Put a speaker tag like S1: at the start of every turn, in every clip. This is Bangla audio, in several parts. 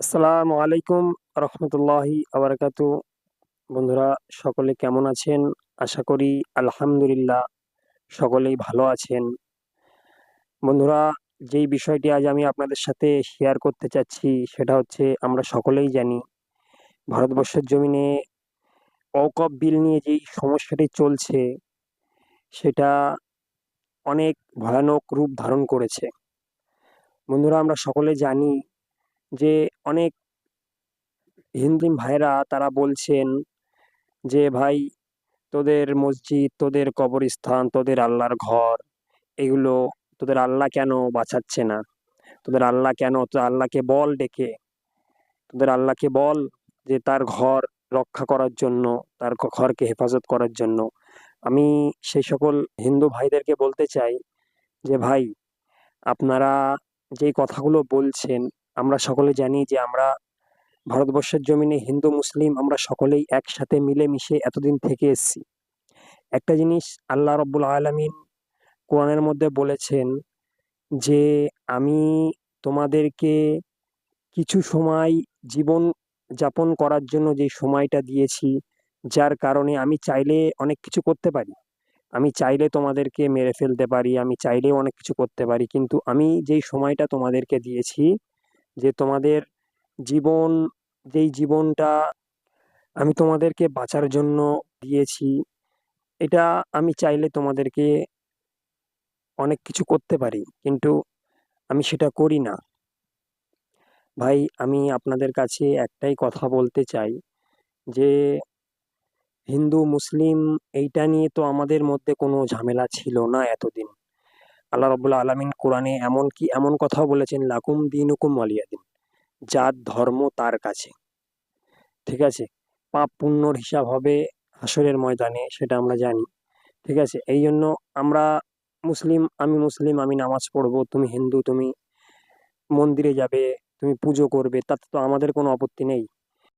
S1: আসসালামু আলাইকুম রহমতুল্লাহি আবরকাতু। বন্ধুরা, সকলে কেমন আছেন? আশা করি আলহামদুলিল্লাহ সকলেই ভালো আছেন। বন্ধুরা, যেই বিষয়টি আজ আমি আপনাদের সাথে শেয়ার করতে চাচ্ছি, সেটা হচ্ছে আমরা সকলেই জানি, ভারতবর্ষের জমিনে অকপ বিল নিয়ে যেই সমস্যাটি চলছে, সেটা অনেক ভয়ানক রূপ ধারণ করেছে। বন্ধুরা, আমরা সকলে জানি যে অনেক হিন্দু ভাইরা তারা বলছেন যে, ভাই, তোদের মসজিদ, তোদের কবরস্থান, তোদের আল্লাহর ঘর, এগুলো তোদের আল্লাহ কেন বাঁচাচ্ছে না? তোদের আল্লাহ কেন তো আল্লাহকে বল ডেকে? তোদের আল্লাহকে বল যে, তার ঘর রক্ষা করার জন্য, তার ঘরকে হেফাজত করার জন্য। আমি সেই সকল হিন্দু ভাইদেরকে বলতে চাই যে, ভাই, আপনারা যেই কথাগুলো বলছেন আমরা সকলে জানি যে আমরা ভারতবর্ষের জমিনে হিন্দু, মুসলিম আমরা সকলেই একসাথে মিলেমিশে এতদিন থেকে এসছি। একটা জিনিস আল্লাহ রব্বুল আলমিন কোরআনের মধ্যে বলেছেন যে আমি তোমাদেরকে কিছু সময় জীবন যাপন করার জন্য যে সময়টা দিয়েছি, যার কারণে আমি চাইলে অনেক কিছু করতে পারি। আমি চাইলে তোমাদেরকে মেরে ফেলতে পারি, আমি চাইলেও অনেক কিছু করতে পারি, কিন্তু আমি যেই সময়টা তোমাদেরকে দিয়েছি যে তোমাদের জীবন, যেই জীবনটা আমি তোমাদেরকে বাঁচার জন্য দিয়েছি, এটা আমি চাইলে তোমাদেরকে অনেক কিছু করতে পারি, কিন্তু আমি সেটা করি না। ভাই, আমি আপনাদের কাছে একটাই কথা বলতে চাই যে, হিন্দু, মুসলিম, এইটা নিয়ে তো আমাদের মধ্যে কোনো ঝামেলা ছিল না এতদিন। আল্লাহ রবুল্লা আলমিন কোরআনে এমন কি এমন কথাও বলেছেন, লাকুম দিন হুকুম দিন, যার ধর্ম তার কাছে। ঠিক আছে? পাপ পুণ্যর হিসাব হবে হাসরের ময়দানে, সেটা আমরা জানি। ঠিক আছে? এই জন্য আমরা মুসলিম, আমি মুসলিম, আমি নামাজ পড়ব, তুমি হিন্দু, তুমি মন্দিরে যাবে, তুমি পুজো করবে, তাতে তো আমাদের কোনো আপত্তি নেই।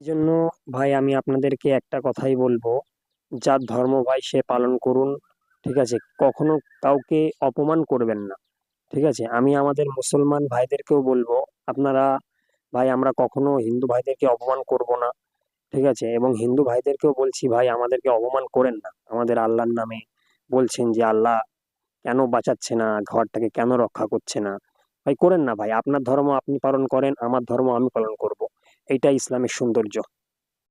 S1: এই জন্য ভাই, আমি আপনাদেরকে একটা কথাই বলব, যার ধর্ম ভাই সে পালন করুন। ঠিক আছে? কখনো কাউকে অপমান করবেন না। ঠিক আছে? আমি আমাদের মুসলমান ভাইদেরকেও বলব, আপনারা, ভাই, আমরা কখনো হিন্দু ভাইদেরকে অপমান করব না। ঠিক আছে? এবং হিন্দু ভাইদেরকেও বলছি, ভাই, আমাদেরকে অপমান করেন না। আমাদের আল্লাহর নামে বলছেন যে, আল্লাহ কেন বাঁচাচ্ছে না? ঘরটাকে কেন রক্ষা করছে না? ভাই, করেন না ভাই। আপনার ধর্ম আপনি পালন করেন, আমার ধর্ম আমি পালন করব। এইটাই ইসলামের সৌন্দর্য।